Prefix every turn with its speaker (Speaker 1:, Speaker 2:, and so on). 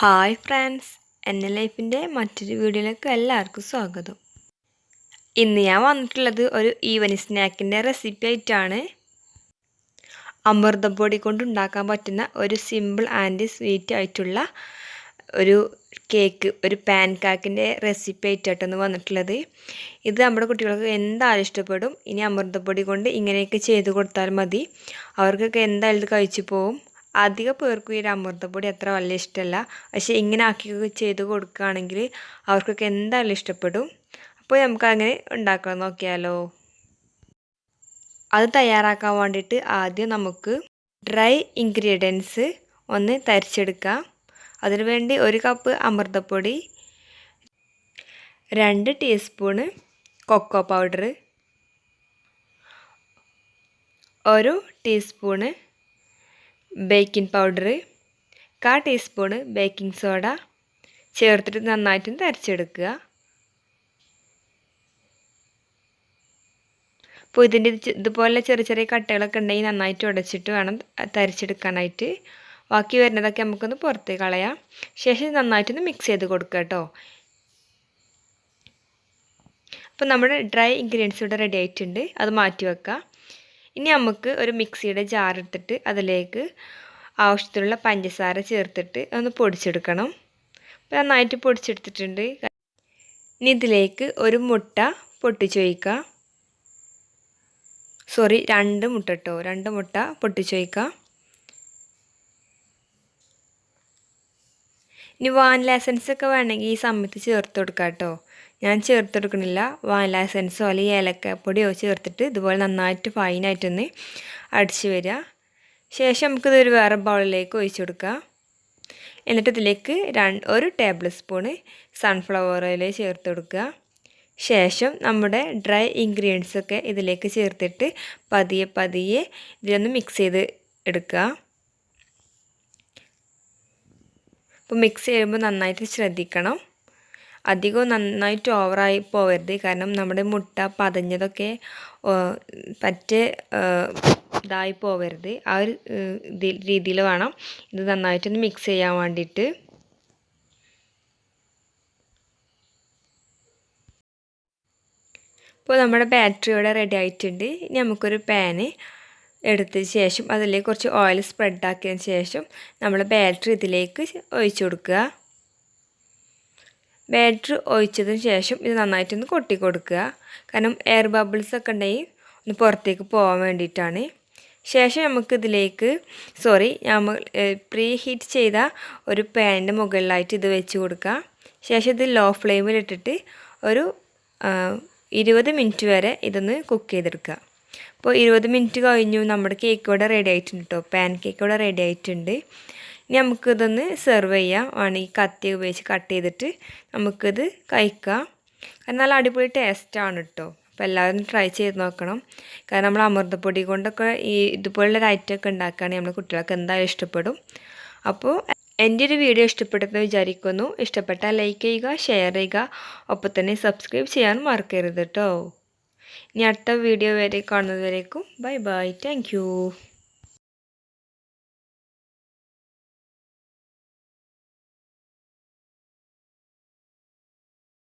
Speaker 1: Hi friends എന്റെ ലൈഫിന്റെ മറ്റൊരു വീഡിയോയിലേക്ക് എല്ലാവർക്കും സ്വാഗതം. ഇന്ന് ഞാൻ വന്നിട്ടുള്ളത് ഒരു ഈവനി സ്നാക്കിന്റെ റെസിപ്പി ആയിട്ടാണ്. അമൃതപ്പൊടി കൊണ്ട് ഉണ്ടാക്കാൻ പറ്റുന്ന ഒരു സിമ്പിൾ ആൻഡ് സ്വീറ്റ് ആയിട്ടുള്ള ഒരു കേക്ക് ഒരു പാൻ കാക്കിന്റെ റെസിപ്പി ആയിട്ടാണ് വന്നിട്ടുള്ളത്. ഇത് നമ്മുടെ കുട്ടികൾക്ക് എന്തായാലും ഇഷ്ടപ്പെടും. ഇനി അമൃതപ്പൊടി കൊണ്ട് ഇങ്ങനെയൊക്കെ ചെയ്ത് കൊടുത്താൽ മതി. അവർക്കൊക്കെ എന്തായാലും കഴിച്ചു പോവും. അധിക പേർക്കും ഈ അമൃതപ്പൊടി അത്ര വലിയ ഇഷ്ടമല്ല പക്ഷേ ഇങ്ങനെ ആക്കി ചെയ്ത് കൊടുക്കുകയാണെങ്കിൽ അവർക്കൊക്കെ എന്തായാലും ഇഷ്ടപ്പെടും. അപ്പോൾ നമുക്കങ്ങനെ ഉണ്ടാക്കാൻ നോക്കിയാലോ. അത് തയ്യാറാക്കാൻ വേണ്ടിയിട്ട് ആദ്യം നമുക്ക് ഡ്രൈ ഇൻഗ്രീഡിയൻസ് ഒന്ന് തരിച്ചെടുക്കാം. അതിനുവേണ്ടി ഒരു കപ്പ് അമൃതപ്പൊടി രണ്ട് ടീസ്പൂണ് കൊക്കോ പൗഡർ ഒരു ടീസ്പൂണ് ബേക്കിംഗ് പൗഡർ കാ ടീസ്പൂണ് ബേക്കിംഗ് സോഡ ചേർത്തിട്ട് നന്നായിട്ടും തരച്ചെടുക്കുക. അപ്പോൾ ഇതിന്റെ ഇതുപോലെ ചെറിയ ചെറിയ കട്ടകളൊക്കെ ഉണ്ടെങ്കിൽ നന്നായിട്ട് ഉടച്ചിട്ട് വേണം തരച്ചെടുക്കാനായിട്ട്. ബാക്കി വരുന്നതൊക്കെ നമുക്കൊന്ന് പുറത്ത് കളയാം. ശേഷം നന്നായിട്ടൊന്ന് മിക്സ് ചെയ്ത് കൊടുക്കുക കേട്ടോ. അപ്പോൾ നമ്മുടെ ഡ്രൈ ഇൻഗ്രീഡിയൻസ് ഇവിടെ റെഡി ആയിട്ടുണ്ട്. അത് മാറ്റി വെക്കാം. ഇനി നമുക്ക് ഒരു മിക്സിയുടെ ജാർ എടുത്തിട്ട് അതിലേക്ക് ആവശ്യത്തിനുള്ള പഞ്ചസാര ചേർത്തിട്ട് ഒന്ന് പൊടിച്ചെടുക്കണം. അപ്പോൾ നന്നായിട്ട് പൊടിച്ചെടുത്തിട്ടുണ്ട്. ഇനി ഇതിലേക്ക് ഒരു മുട്ട പൊട്ടിച്ചൊഴിക്കുക. സോറി രണ്ട് മുട്ട കേട്ടോ രണ്ട് മുട്ട പൊട്ടിച്ചൊഴിക്കുക. ഇനി വാനില എസൻസ് ഒക്കെ വേണമെങ്കിൽ ഈ സമയത്ത് ചേർത്ത് കൊടുക്കാം കേട്ടോ ഞാൻ ചേർത്തെടുക്കണില്ല വാനില എസൻസോ അല്ലെങ്കിൽ ഏലക്കപ്പൊടിയോ ചേർത്തിട്ട് ഇതുപോലെ നന്നായിട്ട് ഫൈനായിട്ടൊന്ന് അടിച്ച് വരിക ശേഷം നമുക്കിതൊരു വേറെ ബൗളിലേക്ക് ഒഴിച്ചു കൊടുക്കാം. എന്നിട്ട് ഇതിലേക്ക് രണ്ട് ഒരു ടേബിൾ സ്പൂണ് സൺഫ്ലവർ ഓയിൽ ചേർത്ത് കൊടുക്കുക. ശേഷം നമ്മുടെ ഡ്രൈ ഇൻഗ്രീഡിയൻസ് ഒക്കെ ഇതിലേക്ക് ചേർത്തിട്ട് പതിയെ പതിയെ ഇതിലൊന്ന് മിക്സ് ചെയ്ത് എടുക്കുക. അപ്പോൾ മിക്സ് ചെയ്യുമ്പോൾ നന്നായിട്ട് ശ്രദ്ധിക്കണം. അധികം നന്നായിട്ട് ഓവറായി പോവരുത്. കാരണം നമ്മുടെ മുട്ട പതഞ്ഞതൊക്കെ പറ്റേ ഇതായി പോവരുത്. ആ ഒരു രീതിയിൽ വേണം ഇത് നന്നായിട്ടൊന്ന് മിക്സ് ചെയ്യാൻ വേണ്ടിയിട്ട്. ഇപ്പോൾ നമ്മുടെ ബാറ്ററി ഇവിടെ റെഡി ആയിട്ടുണ്ട്. ഇനി നമുക്കൊരു പാന് എടുത്ത ശേഷം അതിലേക്ക് കുറച്ച് ഓയിൽ സ്പ്രെഡാക്കിയതിന് ശേഷം നമ്മൾ ബാറ്ററി ഇതിലേക്ക് ഒഴിച്ചു കൊടുക്കുക. ബാറ്ററി ഒഴിച്ചതിന് ശേഷം ഇത് നന്നായിട്ടൊന്ന് കൊട്ടി കൊടുക്കുക. കാരണം എയർ ബബിൾസ് ഒക്കെ ഉണ്ടെങ്കിൽ ഒന്ന് പുറത്തേക്ക് പോകാൻ വേണ്ടിയിട്ടാണ്. ശേഷം നമുക്കിതിലേക്ക് സോറി നമ്മൾ പ്രീ ഹീറ്റ് ചെയ്ത ഒരു പാനിന്റെ മുകളിലായിട്ട് ഇത് വെച്ച് കൊടുക്കുക. ശേഷം ഇത് ലോ ഫ്ലെയിമിലിട്ടിട്ട് ഒരു ഇരുപത് മിനിറ്റ് വരെ ഇതൊന്ന് കുക്ക് ചെയ്തെടുക്കുക. അപ്പോൾ ഇരുപത് മിനിറ്റ് കഴിഞ്ഞു. നമ്മുടെ കേക്ക് ഇവിടെ റെഡി ആയിട്ടുണ്ട് കേട്ടോ പാൻ കേക്ക് ഇവിടെ റെഡി ആയിട്ടുണ്ട്. ഇനി നമുക്കിതൊന്ന് സെർവ് ചെയ്യാം. വേണമെങ്കിൽ കത്തി ഉപയോഗിച്ച് കട്ട് ചെയ്തിട്ട് നമുക്കിത് കഴിക്കാം. കാരണം നല്ല അടിപൊളി ടേസ്റ്റാണ് കേട്ടോ അപ്പോൾ എല്ലാവരും ട്രൈ ചെയ്ത് നോക്കണം. കാരണം നമ്മൾ അമൃതപ്പൊടി കൊണ്ടൊക്കെ ഈ ഇതുപോലുള്ള ഐറ്റമൊക്കെ ഉണ്ടാക്കുകയാണെങ്കിൽ നമ്മൾ കുട്ടികൾക്ക് എന്തായാലും ഇഷ്ടപ്പെടും. അപ്പോൾ എന്റെ ഒരു വീഡിയോ ഇഷ്ടപ്പെട്ടെന്ന് വിചാരിക്കുന്നു. ഇഷ്ടപ്പെട്ടാൽ ലൈക്ക് ചെയ്യുക ഷെയർ ചെയ്യുക. ഒപ്പം തന്നെ സബ്സ്ക്രൈബ് ചെയ്യാൻ മറക്കരുത് കേട്ടോ ഇനി അടുത്ത വീഡിയോ വരെ കാണുന്നതുവരേക്കും. Bye bye thank